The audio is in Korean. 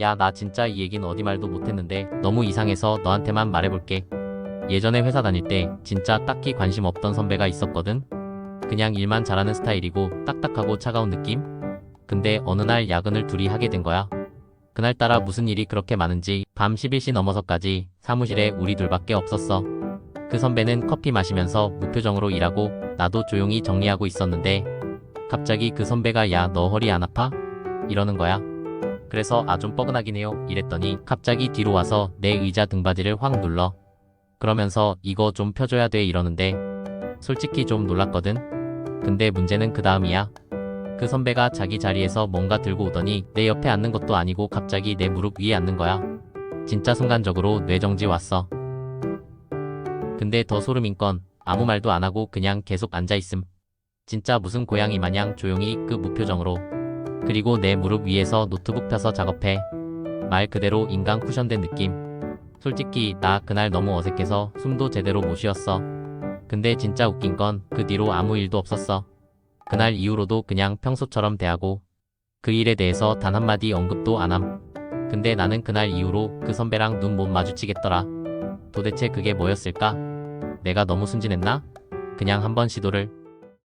야, 나 진짜 이 얘긴 어디 말도 못했는데 너무 이상해서 너한테만 말해볼게. 예전에 회사 다닐 때 진짜 딱히 관심 없던 선배가 있었거든. 그냥 일만 잘하는 스타일이고 딱딱하고 차가운 느낌? 근데 어느 날 야근을 둘이 하게 된 거야. 그날따라 무슨 일이 그렇게 많은지 밤 11시 넘어서까지 사무실에 우리 둘밖에 없었어. 그 선배는 커피 마시면서 무표정으로 일하고 나도 조용히 정리하고 있었는데 갑자기 그 선배가 야 너 허리 안 아파? 이러는 거야. 그래서 아 좀 뻐근하긴 해요 이랬더니 갑자기 뒤로 와서 내 의자 등받이를 확 눌러. 그러면서 이거 좀 펴줘야 돼 이러는데 솔직히 좀 놀랐거든. 근데 문제는 그 다음이야. 그 선배가 자기 자리에서 뭔가 들고 오더니 내 옆에 앉는 것도 아니고 갑자기 내 무릎 위에 앉는 거야. 진짜 순간적으로 뇌정지 왔어. 근데 더 소름인 건 아무 말도 안 하고 그냥 계속 앉아있음. 진짜 무슨 고양이 마냥 조용히 그 무표정으로. 그리고 내 무릎 위에서 노트북 펴서 작업해. 말 그대로 인간 쿠션된 느낌. 솔직히 나 그날 너무 어색해서 숨도 제대로 못 쉬었어. 근데 진짜 웃긴 건 그 뒤로 아무 일도 없었어. 그날 이후로도 그냥 평소처럼 대하고 그 일에 대해서 단 한마디 언급도 안 함. 근데 나는 그날 이후로 그 선배랑 눈 못 마주치겠더라. 도대체 그게 뭐였을까? 내가 너무 순진했나? 그냥 한번 시도를